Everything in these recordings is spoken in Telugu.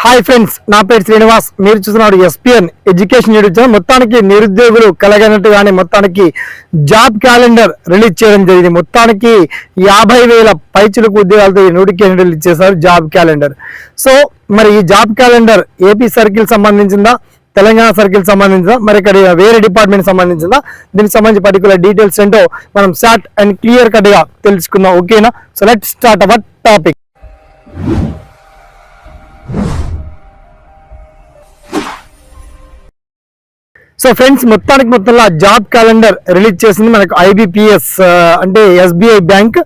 హాయ్ ఫ్రెండ్స్ నా పేరు శ్రీనివాస్. మీరు చూస్తున్నారు ఎస్పిఎన్ ఎడ్యుకేషన్ యూట్యూబ్ ఛానల్. మొత్తానికి నిరుద్యోగులు కలగనట్టుగానే మొత్తానికి జాబ్ క్యాలెండర్ రిలీజ్ చేయడం జరిగింది. మొత్తానికి యాభై వేల పైచులకు ఉద్యోగాలతో ఈ నోటిఫికేషన్ రిలీజ్ చేశారు జాబ్ క్యాలెండర్. సో మరి ఈ జాబ్ క్యాలెండర్ ఏపీ సర్కిల్ సంబంధించిందా తెలంగాణ సర్కిల్ సంబంధించిందా మరి ఇక్కడ వేరే డిపార్ట్మెంట్ సంబంధించిందా దీనికి సంబంధించి పర్టికులర్ డీటెయిల్స్ ఏంటో మనం షార్ట్ అండ్ క్లియర్ కట్గా తెలుసుకుందాం. ఓకేనా? So let start our topic so friends మొత్తానికి మొత్తంలో జాబ్ క్యాలెండర్ రిలీజ్ చేసింది మనకు ఐబిపిఎస్ అంటే SBI bank.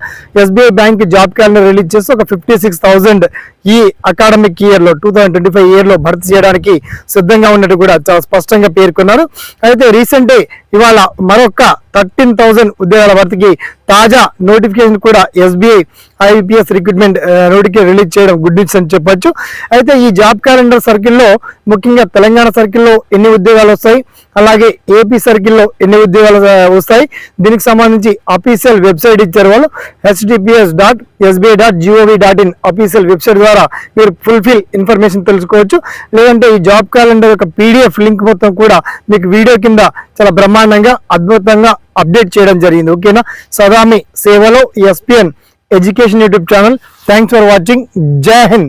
SBI bank job calendar release చేసి ఒక ఫిఫ్టీ సిక్స్ థౌసండ్ ఈ అకాడమిక్ ఇయర్లో టూ థౌసండ్ ట్వంటీ ఫైవ్ ఇయర్లో భర్తీ చేయడానికి సిద్ధంగా ఉన్నట్టు కూడా చాలా స్పష్టంగా పేర్కొన్నారు. అయితే రీసెంట్ ఇవాళ మరొక థర్టీన్ థౌసండ్ ఉద్యోగాల భర్తీకి తాజా నోటిఫికేషన్ కూడా SBI IBPS recruitment notification release చేయడం గుడ్ న్యూస్ అని చెప్పొచ్చు. అయితే ఈ జాబ్ క్యాలెండర్ సర్కిల్లో ముఖ్యంగా తెలంగాణ సర్కిల్లో ఎన్ని ఉద్యోగాలు వస్తాయి? అలాగే ఏపీ సర్కిల్లో ఎన్ని ఉద్యోగాలు వస్తాయి? దీనికి సంబంధించి అఫీషియల్ వెబ్సైట్ ఇచ్చారు వాళ్ళు. HDPS dot SBI dot GOV dot in official website ద్వారా మీరు ఫుల్ఫిల్ ఇన్ఫర్మేషన్ తెలుసుకోవచ్చు. లేదంటే ఈ జాబ్ క్యాలెండర్ యొక్క పీడిఎఫ్ లింక్ మొత్తం కూడా మీకు వీడియో కింద చాలా బ్రహ్మాండంగా అద్భుతంగా అప్డేట్ చేయడం జరిగింది. ఓకేనా సదామి సేవలో SPN education YouTube channel thanks for watching జై హింద్